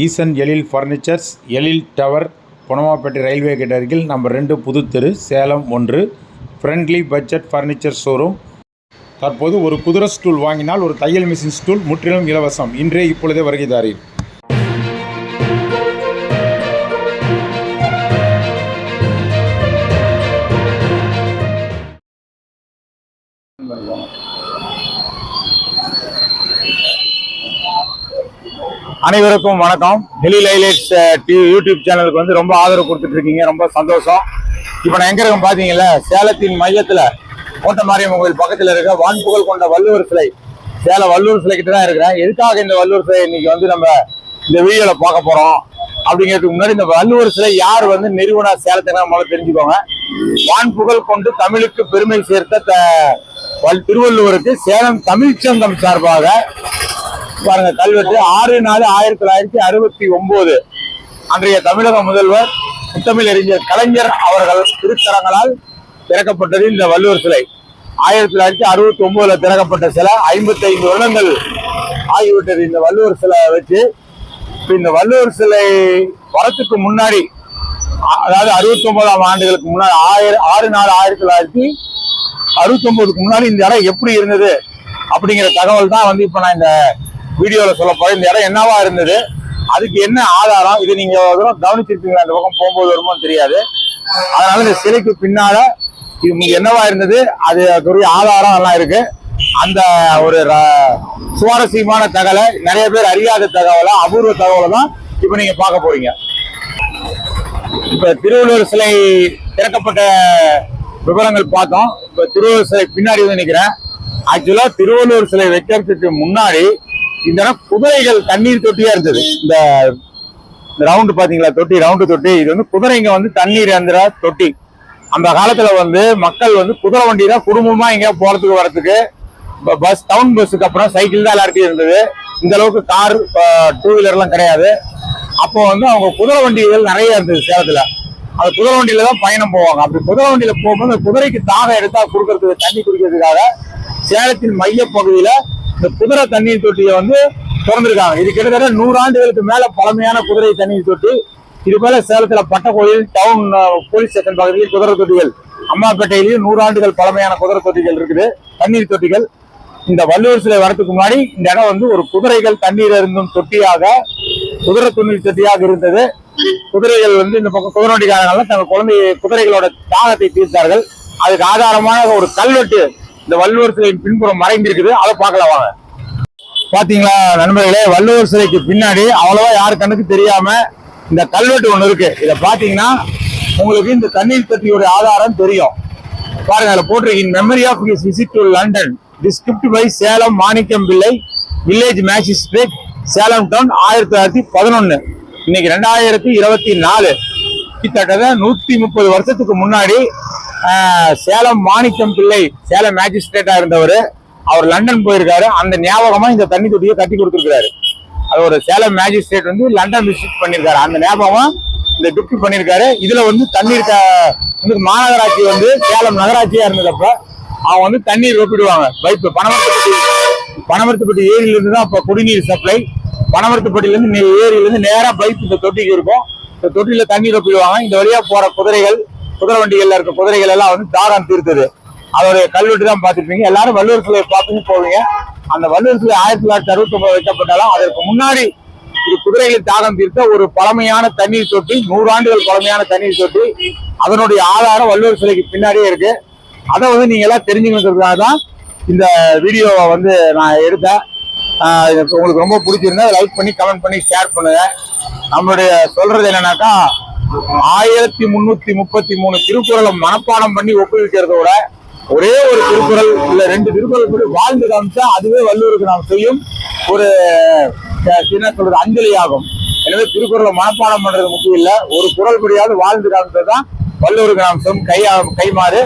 Eesan Ezhil furnitures Ezhil tower Ponnamapettai railway gate அருகில் number ரெண்டு புதுத்தெரு சேலம் ஒன்று. ஃப்ரெண்ட்லி பட்ஜெட் ஃபர்னிச்சர் ஷோரூம் தற்போது ஒரு குதிரை ஸ்டூல் வாங்கினால் ஒரு தையல் மிஷின் ஸ்டூல் முற்றிலும் இலவசம். இன்றே இப்பொழுதே வருகை தாரீர். அனைவருக்கும் வணக்கம். டெல்லி லைலைட்ஸ் டிவி யூடியூப் சேனலுக்கு வந்து ரொம்ப ஆதரவு கொடுத்துட்டு இருக்கீங்க. ரொம்ப சந்தோஷம். இப்போ நான் எங்க இருக்கேன் பாத்தீங்கல்ல சேலத்தின் மையத்துல கோட்டை மாரியம்மன் கோயில் பக்கத்துல இருக்க வான்புகழ் கொண்ட வள்ளுவர் சிலை. சேலம் வள்ளுவர் சிலை கிட்ட தான் இருக்கிறேன். எதுக்காக இந்த வள்ளுவர் சிலை இன்னைக்கு வந்து நம்ம இந்த வீடியோல பார்க்க போறோம்? அப்படிங்கிறதுக்கு முன்னாடி இந்த வள்ளுவர் சிலை யார் வந்து நிறுவன சேலத்தை முதல்ல தெரிஞ்சுக்கோங்க. வான்புகழ் கொண்டு தமிழுக்கு பெருமை சேர்த்த த- வல்- திருவள்ளுவருக்கு சேலம் தமிழ்ச்சங்கம் சார்பாக பாருங்க கல்வெட்டு ஆறு நாலு ஆயிரத்தி தொள்ளாயிரத்தி அறுபத்தி ஒன்பது அன்றைய தமிழக முதல்வர் முத்தமிழ் அறிஞர் கலைஞர் அவர்கள் திருத்தரங்களால் திறக்கப்பட்டது இந்த வள்ளுவர் சிலை. ஆயிரத்தி தொள்ளாயிரத்தி அறுபத்தி ஒன்பதுல திறக்கப்பட்ட சிலை ஐம்பத்தி ஐந்து வருடங்கள் ஆகிவிட்டது இந்த வள்ளுவர் சிலை வச்சு. இந்த வள்ளுவர் சிலை வரத்துக்கு முன்னாடி அதாவது அறுபத்தி ஒன்பதாம் ஆண்டுகளுக்கு முன்னாடி ஆயிரம் ஆறு நாலு ஆயிரத்தி தொள்ளாயிரத்தி அறுபத்தி ஒன்பதுக்கு முன்னாடி இந்த இடம் எப்படி இருந்தது அப்படிங்கிற தகவல் தான் வந்து இப்ப நான் இந்த வீடியோவில் சொல்ல போகிறேன் இந்த இடம் என்னவா இருந்தது? அதுக்கு என்ன ஆதாரம்? இது நீங்க தடவை கவனிச்சிருப்பீங்களா? அந்த பக்கம் போகும்போது வருமோ தெரியாது. அதனால இந்த சிலைக்கு பின்னால இது என்னவா இருந்தது? அது அதுக்குரிய ஆதாரம் எல்லாம் இருக்கு. அந்த ஒரு ர- சுவாரஸ்யமான தகவலை நிறைய பேர் அறியாத தகவலை அபூர்வ தகவலை தான் இப்போ நீங்க பார்க்க போறீங்க. இப்ப திருவள்ளுவர் சிலை திறக்கப்பட்ட விவரங்கள் பார்த்தோம். இப்ப திருவள்ளுவர் சிலை பின்னாடி வந்து நிக்கிறேன். ஆக்சுவலா திருவள்ளுவர் சிலை வைக்கிறதுக்கு முன்னாடி இந்த குதிரைகள் தண்ணீர் தொட்டியா இருந்தது. இந்த ரவுண்டு பாத்தீங்களா தொட்டி ரவுண்டு தொட்டி. இது வந்து குதிரைங்க வந்து தண்ணீர் அந்த தொட்டி. அந்த காலத்துல வந்து மக்கள் வந்து குதிரை வண்டி தான் குடும்பமா எங்கேயா போறதுக்கு வரதுக்கு பஸ் டவுன் பஸ்ஸுக்கு அப்புறம் சைக்கிள் தான் எல்லார்ட்டையும் இருந்தது. இந்த அளவுக்கு கார் டூ வீலர்லாம் கிடையாது. அப்போ வந்து அவங்க குதிரை வண்டிகள் நிறைய இருந்தது சேலத்துல. அந்த குதிரை வண்டியில தான் பயணம் போவாங்க. அப்படி குதிரை வண்டியில போகும்போது அந்த குதிரைக்கு தாகம் எடுத்தா கொடுக்கறதுக்கு தண்ணி குடிக்கிறதுக்காக சேலத்தின் மைய பகுதியில இந்த குதிரை தண்ணீர் தொட்டியை வந்து திறந்திருக்காங்க. இது கிட்டத்தட்ட நூறாண்டுகளுக்கு மேல பழமையான குதிரை தண்ணீர் தொட்டி. இது போல சேலத்துல பட்டக்கோயில் டவுன் போலீஸ் ஸ்டேஷன் பகுதியில் குதிரை தொட்டிகள். அம்மாப்பேட்டையிலேயும் நூறாண்டுகள் பழமையான குதிரை தொட்டிகள் இருக்குது. தண்ணீர் தொட்டிகள். இந்த வள்ளுவர் சிலை வரதுக்கு முன்னாடி இந்த இடம் வந்து ஒரு குதிரைகள் தண்ணீர் இருந்தும் தொட்டியாக குதிரை துணில் தொட்டியாக இருந்தது. குதிரைகள் வந்து இந்த பக்கம் குதிரை வண்டிக்காரங்கள்லாம் தங்கள் குழந்தை குதிரைகளோட தாகத்தை தீர்த்தார்கள். அதுக்கு ஆதாரமான ஒரு கல்வெட்டு இந்த வள்ளுவர் சிலையின் பின்புறம் மறைந்திருக்குது. அதை பார்க்கலாம் வாங்க. பாத்தீங்களா நண்பர்களே வள்ளுவர் சிலைக்கு பின்னாடி அவ்வளவா யாரு கண்ணுக்கு தெரியாம இந்த கல்வெட்டு ஒண்ணு இருக்கு. இத பாத்தீங்கன்னா உங்களுக்கு இந்த தண்ணீர் தொட்டியோட ஆதாரம் தெரியும். பாருங்க அதுல போட்டிருக்கீங்க. Memory of his visit to London described by Salem Manickam Pillai village magistrate Salem down ஆயிரத்தி தொள்ளாயிரத்தி பதினொன்னு. இன்னைக்கு ரெண்டாயிரத்தி இருபத்தி நாலு. கிட்டத்தட்ட நூத்தி முப்பது வருஷத்துக்கு முன்னாடி சேலம் மாணிக்கம் பிள்ளை சேலம் மேஜிஸ்ட்ரேட்டா இருந்தவர். அவர் லண்டன் போயிருக்காரு. அந்த ஞாபகமா இந்த தண்ணி தொட்டியை கட்டி கொடுத்துருக்காரு அது ஒரு சேலம் மேஜிஸ்ட்ரேட் வந்து லண்டன் விசிட் பண்ணிருக்காரு அந்த ஞாபகம் இந்த டிப்டி பண்ணிருக்காரு இதுல வந்து தண்ணீர் வந்து மாநகராட்சி வந்து சேலம் நகராட்சியா இருந்ததப்ப அவங்க வந்து தண்ணீர் ஒப்பிடுவாங்க. பைப்பு பனமரத்துப்பட்டி பனமரத்துப்பட்டி ஏரியில இருந்து தான் அப்ப குடிநீர் சப்ளை பனமரத்துப்பட்டியில இருந்து நேராக ஏரியில இருந்து நேரா பைப் இந்த தொட்டிக்கு இருக்கும். இந்த தொட்டியில தண்ணீர் ஒப்பிடுவாங்க. இந்த வழியா போற குதிரைகள் குதிரை வண்டிகள்ல இருக்க குதிரைகள் எல்லாம் வந்து தாரம் தீர்த்தது. அதோடைய கல்வெட்டு தான் பார்த்திருப்பீங்க. எல்லாரும் வள்ளுவர் சிலையை பார்த்துட்டு போவீங்க. அந்த வள்ளுவர் சிலை ஆயிரத்தி தொள்ளாயிரத்தி அறுபத்தி ஒன்பது வைக்கப்பட்டாலும் அதற்கு முன்னாடி இது குதிரைகள் தாகம் தீர்த்த ஒரு பழமையான தண்ணீர் தொட்டி நூறாண்டுகள் பழமையான தண்ணீர் தொட்டி. அதனுடைய ஆதாரம் வள்ளுவர் சிலைக்கு பின்னாடியே இருக்கு. அதை வந்து நீங்க எல்லாம் தெரிஞ்சுக்கிறதுக்காக தான் இந்த வீடியோவை வந்து நான் எடுத்தேன். இது உங்களுக்கு ரொம்ப பிடிச்சிருந்தா லைக் பண்ணி கமெண்ட் பண்ணி ஷேர் பண்ணுங்க. நம்மளுடைய சொல்றது என்னன்னாக்கா ஆயிரத்தி முன்னூத்தி முப்பத்தி மூணு திருக்குறளை மனப்பாடம் பண்ணி ஒப்புவிக்கிறத விட ஒரே ஒரு திருக்குறள் இல்ல ரெண்டு திருக்குறள் கூட வாழ்ந்து காமிச்சா அதுவே வள்ளுவருக்கு நாம் செய்யும் ஒரு சின்ன என்ன சொல்றது அஞ்சலி ஆகும் எனவே திருக்குறளை மனப்பாடம் பண்றது முக்கியம் இல்ல. ஒரு குறள் படியாவது வாழ்ந்து காமிச்சதுதான் வள்ளுவருக்கு நாம் செம் கையா கைமாறு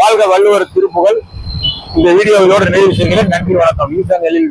வாழ்க வள்ளுவர் திருப்புகள் இந்த வீடியோவோட நிறைவு செய்கிறேன். நன்றி வணக்கம். ஈசன் எழில்